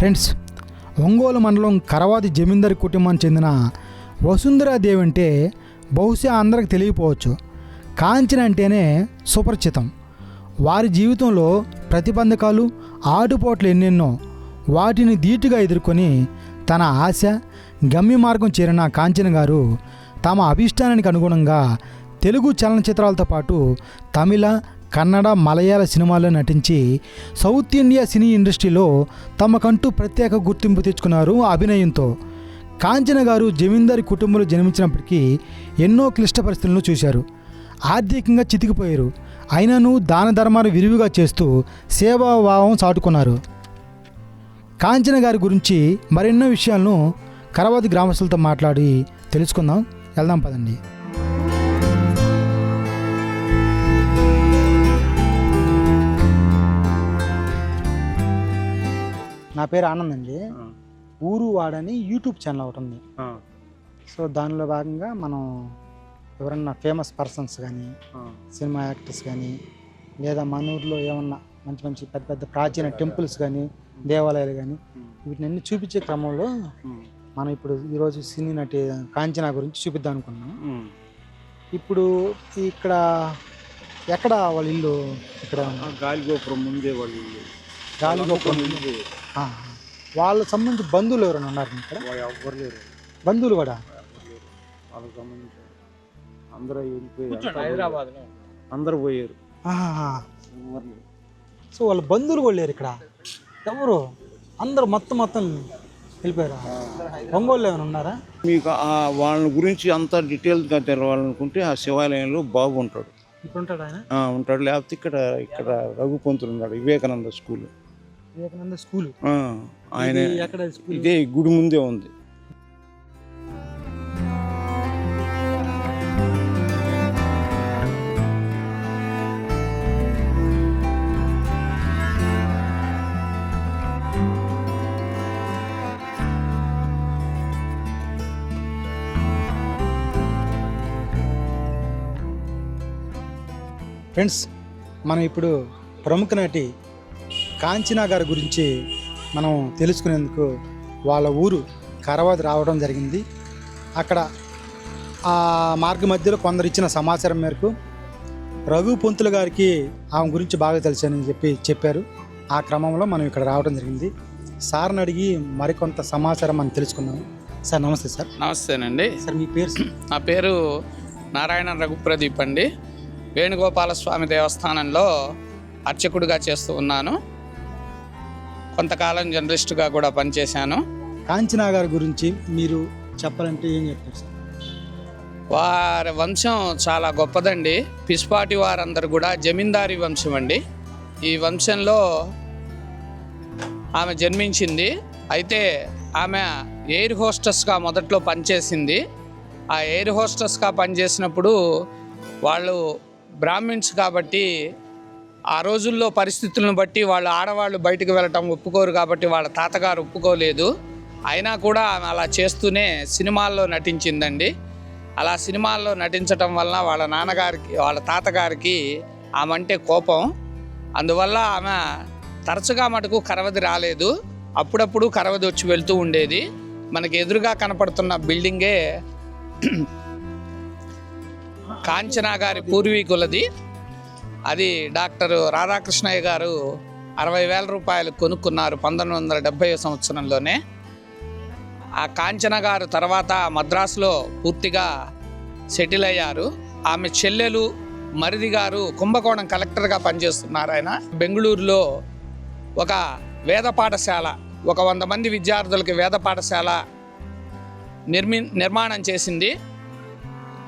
Friends Ongole మండలం కరవాది జమీందారి కుటుంబానికి చెందిన వసుంధరాదేవి అంటే బహుశా అందరికి తెలియకపోవచ్చు. కాంచన అంటేనే సుపరిచితం. వారి జీవితంలో ప్రతిబంధకాలు ఆటుపోట్లు ఎన్నెన్నో వాటిని ధీటుగా ఎదుర్కొని తన ఆశ గమ్య మార్గం చేరిన కాంచన గారు తమ అభిష్టానానికి అనుగుణంగా తెలుగు చలనచిత్రాలతో పాటు తమిళ కన్నడ మలయాళ సినిమాల్లో నటించి సౌత్ ఇండియా సినీ ఇండస్ట్రీలో తమకంటూ ప్రత్యేక గుర్తింపు తెచ్చుకున్నారు అభినయంతో. కాంచన గారు జమీందారి కుటుంబంలో జన్మించినప్పటికీ ఎన్నో క్లిష్ట పరిస్థితులను చూశారు. ఆర్థికంగా చితికిపోయారు. అయినను దాన ధర్మాలు విరివిగా చేస్తూ సేవాభావం చాటుకున్నారు. కాంచన గారి గురించి మరెన్నో విషయాలను కరవాది గ్రామస్తులతో మాట్లాడి తెలుసుకుందాం. వెళ్దాం పదండి. నా పేరు ఆనంద్ అండి. ఊరు వాడని యూట్యూబ్ ఛానల్ ఒకటి ఉంది. సో దానిలో భాగంగా మనం ఎవరన్నా ఫేమస్ పర్సన్స్ కానీ సినిమా యాక్టర్స్ కానీ లేదా మన ఊర్లో ఏమన్నా మంచి మంచి పెద్ద పెద్ద ప్రాచీన టెంపుల్స్ కానీ దేవాలయాలు కానీ వీటిని అన్ని చూపించే క్రమంలో మనం ఇప్పుడు ఈరోజు సినీ నటి కాంచనా గురించి చూపిద్దాం అనుకున్నాం. ఇప్పుడు ఇక్కడ ఎక్కడ వాళ్ళ ఇల్లు ఇక్కడ? గాలిగోపురం ముందే వాళ్ళు ఇల్లు. గాలిగోపురం ముందే ఆ, వాళ్ళ సంబంధించి బంధువులు ఎవరైనా ఉన్నారు ఇక్కడ? వాళ్ళు ఎవ్వరు లేరు. బంధువులు కూడా. వాళ్ళకి సంబంధించి అందరూ వెళ్ళిపోయి హైదరాబాద్ అందరూ పోయారు. సో వాళ్ళ బంధువులు కూడా లేరు ఇక్కడ? ఎవరు? అందరూ మొత్తం మొత్తం వెళ్ళిపోయారా? ఒంగోలు ఏమైనా ఉన్నారా? మీకు ఆ వాళ్ళ గురించి అంత డీటెయిల్గా తెలవాలనుకుంటే ఆ శివాలయంలో బాబు ఉంటాడు. ఉంటాడు ఆయన? ఆ, ఉంటాడు. లేకపోతే ఇక్కడ ఇక్కడ రఘుపంతులు ఉన్నాడు వివేకానంద స్కూల్. వివేకానంద స్కూల్. ఆయన ఇదే గుడి ముందే ఉంది. ఫ్రెండ్స్ మనం ఇప్పుడు ప్రముఖ నటి కాంచనా గారి గురించి మనం తెలుసుకునేందుకు వాళ్ళ ఊరు కరవాది రావడం జరిగింది. అక్కడ ఆ మార్గ మధ్యలో కొందరు ఇచ్చిన సమాచారం మేరకు రఘు పొంతులు గారికి ఆమె గురించి బాగా తెలుసని చెప్పి చెప్పారు. ఆ క్రమంలో మనం ఇక్కడ రావడం జరిగింది. సార్ని అడిగి మరికొంత సమాచారం మనం తెలుసుకున్నాము సార్ నమస్తే సార్. నమస్తేనండి. సార్ మీ పేరు? నా పేరు నారాయణ రఘుప్రదీప్ అండి. వేణుగోపాల స్వామి దేవస్థానంలో అర్చకుడిగా చేస్తూ ఉన్నాను. కొంతకాలం జర్నలిస్టుగా కూడా పనిచేశాను. కాంచనా గారి గురించి మీరు చెప్పాలంటే ఏం చెప్తారు సార్? వారి వంశం చాలా గొప్పదండి. పిస్పాటి వారందరూ కూడా జమీందారీ వంశం అండి. ఈ వంశంలో ఆమె జన్మించింది. అయితే ఆమె ఎయిర్ హోస్టెస్గా మొదట్లో పనిచేసింది. ఆ ఎయిర్ హోస్టెస్గా పనిచేసినప్పుడు వాళ్ళు బ్రాహ్మిన్స్ కాబట్టి ఆ రోజుల్లో పరిస్థితులను బట్టి వాళ్ళు ఆడవాళ్ళు బయటకు వెళ్ళటం ఒప్పుకోరు కాబట్టి వాళ్ళ తాతగారు ఒప్పుకోలేదు. అయినా కూడా ఆమె అలా చేస్తూనే సినిమాల్లో నటించిందండి. అలా సినిమాల్లో నటించటం వలన వాళ్ళ నాన్నగారికి వాళ్ళ తాతగారికి ఆమె అంటే కోపం. అందువల్ల ఆమె తరచుగా మటుకు కరవది రాలేదు. అప్పుడప్పుడు కరవది వచ్చి వెళ్తూ ఉండేది. మనకి ఎదురుగా కనపడుతున్న బిల్డింగే కాంచనా గారి పూర్వీకులది. అది డాక్టర్ రాధాకృష్ణయ్య గారు అరవై వేల రూపాయలు కొనుక్కున్నారు పంతొమ్మిది వందల డెబ్బై సంవత్సరంలోనే. ఆ కాంచన గారు తర్వాత మద్రాసులో పూర్తిగా సెటిల్ అయ్యారు. ఆమె చెల్లెలు మరిది గారు కుంభకోణం కలెక్టర్గా పనిచేస్తున్నారు ఆయన. బెంగళూరులో ఒక వేద పాఠశాల ఒక వంద మంది విద్యార్థులకి వేద పాఠశాల నిర్మి నిర్మాణం చేసింది.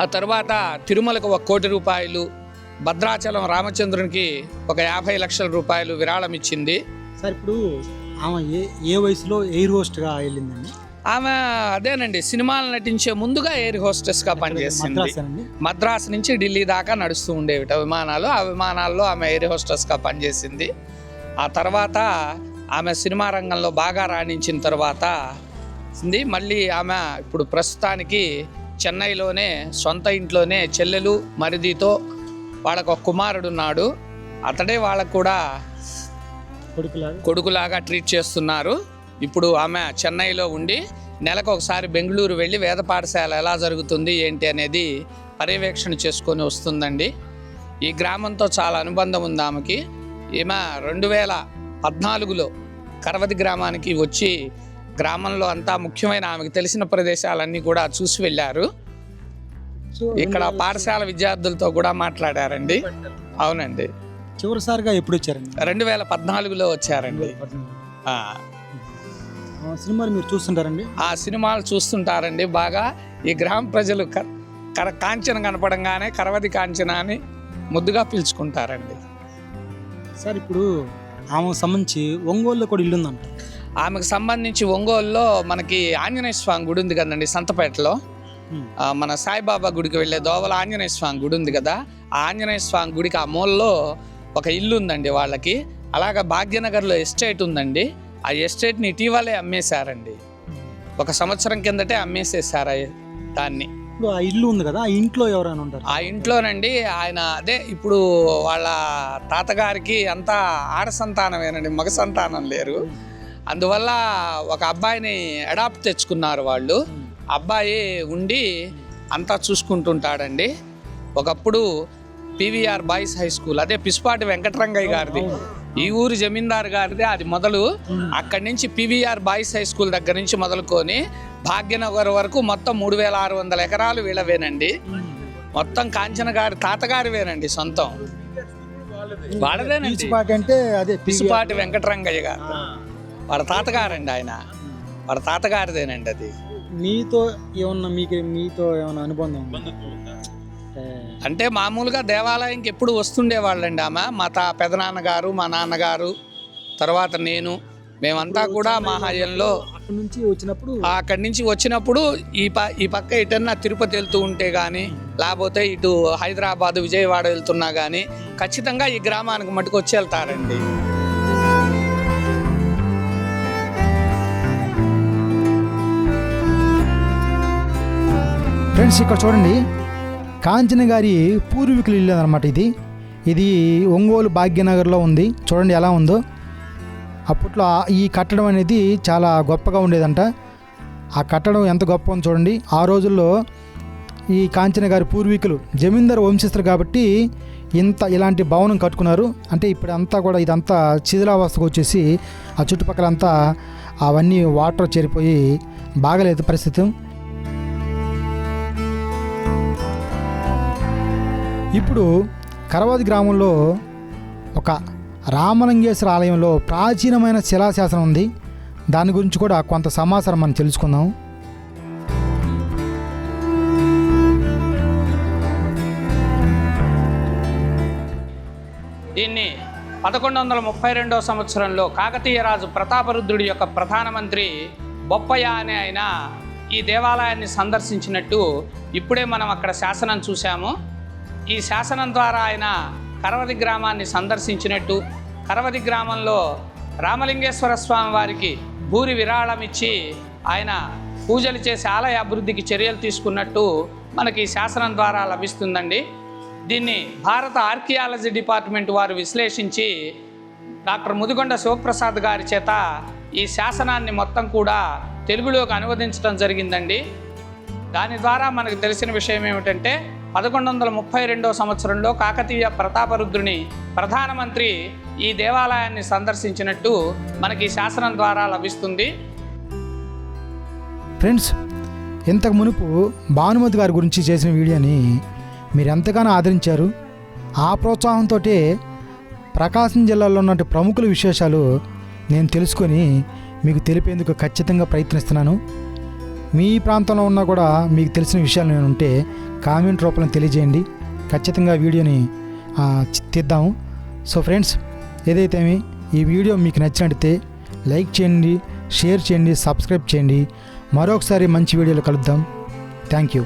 ఆ తర్వాత తిరుమలకు ఒక కోటి రూపాయలు భద్రాచలం రామచంద్రునికి ఒక యాభై లక్షల రూపాయలు విరాళం ఇచ్చింది. సార్ ఇప్పుడు ఆమె ఏ ఏ వయసులో ఎయిర్ హోస్ట్గా వెళ్ళిందండి? ఆమె అదేనండి సినిమాలు నటించే ముందుగా ఎయిర్ హోస్టెస్గా పనిచేసింది. మద్రాసు నుంచి ఢిల్లీ దాకా నడుస్తూ ఉండేవి విమానాలు. ఆ విమానాల్లో ఆమె ఎయిర్ హోస్టెస్గా పనిచేసింది. ఆ తర్వాత ఆమె సినిమా రంగంలో బాగా రాణించిన తర్వాత. మళ్ళీ ఆమె ఇప్పుడు ప్రస్తుతానికి చెన్నైలోనే సొంత ఇంట్లోనే చెల్లెలు మరిదితో వాళ్ళకు ఒక కుమారుడు ఉన్నాడు అతడే వాళ్ళకు కూడా కొడుకులాగా. కొడుకులాగా ట్రీట్ చేస్తున్నారు. ఇప్పుడు ఆమె చెన్నైలో ఉండి నెలకు ఒకసారి బెంగళూరు వెళ్ళి వేద పాఠశాల ఎలా జరుగుతుంది ఏంటి అనేది పర్యవేక్షణ చేసుకొని వస్తుందండి. ఈ గ్రామంతో చాలా అనుబంధం ఉంది ఆమెకి. ఈమె రెండు వేల పద్నాలుగులో కరవది గ్రామానికి వచ్చి గ్రామంలో అంతా ముఖ్యమైన ఆమెకు తెలిసిన ప్రదేశాలన్నీ కూడా చూసి వెళ్ళారు. ఇక్కడ పాఠశాల విద్యార్థులతో కూడా మాట్లాడారండి. అవునండి. చివరిసారిగా ఎప్పుడు వచ్చారండి? రెండు వేల పద్నాలుగులో వచ్చారండి. సినిమాలు మీరు చూస్తుంటారండి? ఆ సినిమాలు చూస్తుంటారండి. బాగా ఈ గ్రామ ప్రజలు కర కాంచన కనపడంగానే కరవది కాంచన అని ముద్దుగా పిలుచుకుంటారండి. సార్ ఇప్పుడు ఆమెకు సంబంధించి ఒంగోలులో కూడా ఇల్లు ఉందంట ఆమెకు సంబంధించి ఒంగోలులో మనకి ఆంజనేయ స్వామి గుడి ఉంది కదండి సంతపేటలో. మన సాయిబాబా గుడికి వెళ్ళే దోవల ఆంజనేయ స్వామి గుడి ఉంది కదా ఆ ఆంజనేయ స్వామి గుడికి ఆ మూలలో ఒక ఇల్లు ఉందండి వాళ్ళకి. అలాగా భాగ్యనగర్లో ఎస్టేట్ ఉందండి. ఆ ఎస్టేట్ని ఇటీవలే అమ్మేశారండి. ఒక సంవత్సరం కిందటే అమ్మేసేసారు దాన్ని. ఇప్పుడు ఆ ఇల్లు ఉంది కదా ఆ ఇంట్లో ఎవరైనా ఉంటారు? ఆ ఇంట్లోనండి ఆయన అదే ఇప్పుడు వాళ్ళ తాతగారికి అంతా ఆడ సంతానమేనండి మగ సంతానం లేరు. అందువల్ల ఒక అబ్బాయిని అడాప్ట్ తెచ్చుకున్నారు వాళ్ళు. అబ్బాయి ఉండి అంతా చూసుకుంటుంటాడండి. ఒకప్పుడు పివిఆర్ బాయ్స్ హై స్కూల్ అదే పిస్పాటి వెంకటరంగయ్య గారిది. ఈ ఊరు జమీందారు గారిది అది మొదలు. అక్కడి నుంచి పివిఆర్ బాయ్స్ హై స్కూల్ దగ్గర నుంచి మొదలుకొని భాగ్యనగర్ వరకు మొత్తం మూడు వేల ఆరు వందల ఎకరాలు వీళ్ళవేనండి. మొత్తం కాంచన గారి తాతగారివేనండి సొంతం. వాళ్ళదేనండి. అంటే అదే పిసుపాటి వెంకటరంగయ్య గారు. వాళ్ళ తాతగారండి ఆయన. వాళ్ళ తాతగారిదేనండి అది. మీతో ఏమన్నా మీకు మీతో ఏమన్నా అనుబంధం ఉందా? అంటే అంటే మామూలుగా దేవాలయంకి ఎప్పుడు వస్తుండే వాళ్ళండి ఆమె మా తా పెదనాన్నగారు మా నాన్నగారు తర్వాత నేను మేమంతా కూడా మా హయంలో అక్కడి నుంచి వచ్చినప్పుడు అక్కడి నుంచి వచ్చినప్పుడు ఈ ప ఈ పక్క ఎటన్నా తిరుపతి వెళ్తూ ఉంటే కానీ లేకపోతే ఇటు హైదరాబాద్ విజయవాడ వెళ్తున్నా కానీ ఖచ్చితంగా ఈ గ్రామానికి మటుకు వచ్చి వెళ్తారండి ఫ్రెండ్స్ ఇక్కడ చూడండి. కాంచన గారి పూర్వీకులు ఇల్లు అనమాట ఇది. ఇది ఒంగోలు భాగ్యనగర్లో ఉంది. చూడండి ఎలా ఉందో. అప్పట్లో ఈ కట్టడం అనేది చాలా గొప్పగా ఉండేదంట. ఆ కట్టడం ఎంత గొప్ప ఉంది చూడండి. ఆ రోజుల్లో ఈ కాంచన గారి పూర్వీకులు జమీందార్ వంశస్థులు కాబట్టి ఇంత ఇలాంటి భవనం కట్టుకున్నారు. అంటే ఇప్పుడంతా కూడా ఇదంతా శిథిలావస్థకు వచ్చేసి ఆ చుట్టుపక్కలంతా అవన్నీ వాటర్ చేరిపోయి బాగలేదు పరిస్థితి. ఇప్పుడు కరవాది గ్రామంలో ఒక రామలింగేశ్వర ఆలయంలో ప్రాచీనమైన శిలాశాసనం ఉంది. దాని గురించి కూడా కొంత సమాచారం మనం తెలుసుకుందాం. దీన్ని పదకొండు వందల ముప్పై రెండవ సంవత్సరంలో కాకతీయ రాజు ప్రతాపరుద్రుడి యొక్క ప్రధానమంత్రి బొప్పయ్య అనే ఆయన ఈ దేవాలయాన్ని సందర్శించినట్టు ఇప్పుడే మనం అక్కడ శాసనం చూసాము ఈ శాసనం ద్వారా ఆయన కరవది గ్రామాన్ని సందర్శించినట్టు కరవది గ్రామంలో రామలింగేశ్వర స్వామి వారికి భూరి విరాళం ఇచ్చి ఆయన పూజలు చేసి ఆలయ అభివృద్ధికి చర్యలు తీసుకున్నట్టు మనకి ఈ శాసనం ద్వారా లభిస్తుందండి. దీన్ని భారత ఆర్కియాలజీ డిపార్ట్మెంట్ వారు విశ్లేషించి డాక్టర్ ముదిగొండ శివప్రసాద్ గారి చేత ఈ శాసనాన్ని మొత్తం కూడా తెలుగులోకి అనువదించడం జరిగిందండి. దాని ద్వారా మనకు తెలిసిన విషయం ఏమిటంటే పదకొండు వందల ముప్పై రెండో సంవత్సరంలో కాకతీయ ప్రతాపరుద్రుని ప్రధానమంత్రి ఈ దేవాలయాన్ని సందర్శించినట్టు మనకి శాసనం ద్వారా లభిస్తుంది. ఫ్రెండ్స్ ఇంతకు మునుపు భానుమతి గారి గురించి చేసిన వీడియోని మీరు ఎంతగానో ఆదరించారు. ఆ ప్రోత్సాహంతో ప్రకాశం జిల్లాలో ఉన్న ప్రముఖుల విశేషాలు నేను తెలుసుకొని మీకు తెలిపేందుకు ఖచ్చితంగా ప్రయత్నిస్తున్నాను. మీ ప్రాంతంలో ఉన్నా కూడా మీకు తెలిసిన విషయాలు నేను ఉంటే కామెంట్ రూపంలో తెలియజేయండి. ఖచ్చితంగా వీడియోని తీద్దాము. సో ఫ్రెండ్స్ ఏదైతేమి ఈ వీడియో మీకు నచ్చినట్టయితే లైక్ చేయండి షేర్ చేయండి సబ్స్క్రైబ్ చేయండి. మరొకసారి మంచి వీడియోలు కలుద్దాం. Thank you.